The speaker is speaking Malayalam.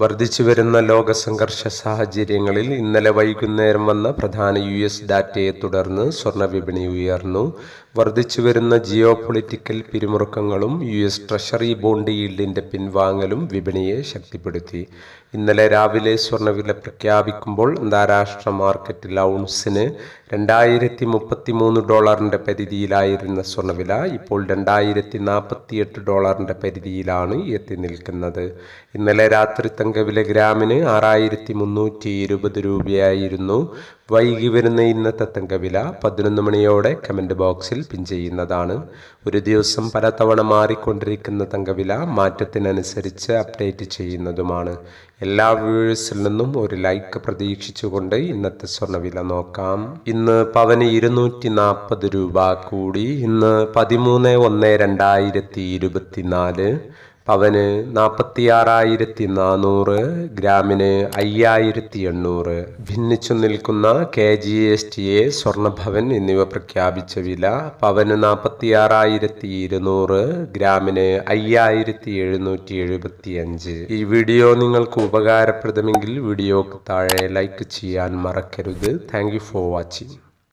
വർദ്ധിച്ചുവരുന്ന ലോക സംഘർഷ സാഹചര്യങ്ങളിൽ ഇന്നലെ വൈകുന്നേരം വന്ന പ്രധാന യു എസ് ഡാറ്റയെ തുടർന്ന് സ്വർണ വിപണി ഉയർന്നു. വർദ്ധിച്ചുവരുന്ന ജിയോ പൊളിറ്റിക്കൽ പിരിമുറുക്കങ്ങളും യു എസ് ട്രഷറി ബോണ്ട് ഈൽഡിന്റെ പിൻവാങ്ങലും വിപണിയെ ശക്തിപ്പെടുത്തി. ഇന്നലെ രാവിലെ സ്വർണവില പ്രഖ്യാപിക്കുമ്പോൾ അന്താരാഷ്ട്ര മാർക്കറ്റിൽ ഔൺസിന് രണ്ടായിരത്തി മുപ്പത്തി മൂന്ന് ഡോളറിന്റെ പരിധിയിലായിരുന്ന സ്വർണവില ഇപ്പോൾ രണ്ടായിരത്തി നാൽപ്പത്തിയെട്ട് ഡോളറിന്റെ പരിധിയിലാണ് എത്തി നിൽക്കുന്നത്. ഇന്നലെ രാത്രി തങ്കവില ഗ്രാമിന് ആറായിരത്തി മുന്നൂറ്റി ഇരുപത് രൂപയായിരുന്നു വൈകി വരുന്ന ഇന്നത്തെ തങ്കവില പതിനൊന്ന് മണിയോടെ കമന്റ് ബോക്സിൽ പിൻ ചെയ്യുന്നതാണ്. ഒരു ദിവസം പലതവണ മാറിക്കൊണ്ടിരിക്കുന്ന തങ്കവില മാറ്റത്തിനനുസരിച്ച് അപ്ഡേറ്റ് ചെയ്യുന്നതുമാണ്. എല്ലാ വ്യൂവേഴ്സിൽ നിന്നും ഒരു ലൈക്ക് പ്രതീക്ഷിച്ചുകൊണ്ട് ഇന്നത്തെ സ്വർണവില നോക്കാം. ഇന്ന് പവന് ഇരുന്നൂറ്റി നാൽപ്പത് രൂപ കൂടി. ഇന്ന് പതിമൂന്ന് ഒന്ന് രണ്ടായിരത്തി ഇരുപത്തിനാല് പവന് നാൽപ്പത്തി ആറായിരത്തി നാനൂറ് ഗ്രാമിന് അയ്യായിരത്തി എണ്ണൂറ് ഭിന്നിച്ചു നിൽക്കുന്ന K G S T A Swarnabhavan എന്നിവ പ്രഖ്യാപിച്ച വില പവന് നാൽപ്പത്തി ആറായിരത്തി ഇരുന്നൂറ് ഗ്രാമിന് അയ്യായിരത്തി എഴുന്നൂറ്റി എഴുപത്തി അഞ്ച് ഈ വീഡിയോ നിങ്ങൾക്ക് ഉപകാരപ്രദമെങ്കിൽ വീഡിയോക്ക് താഴെ ലൈക്ക് ചെയ്യാൻ മറക്കരുത്. Thank for watching.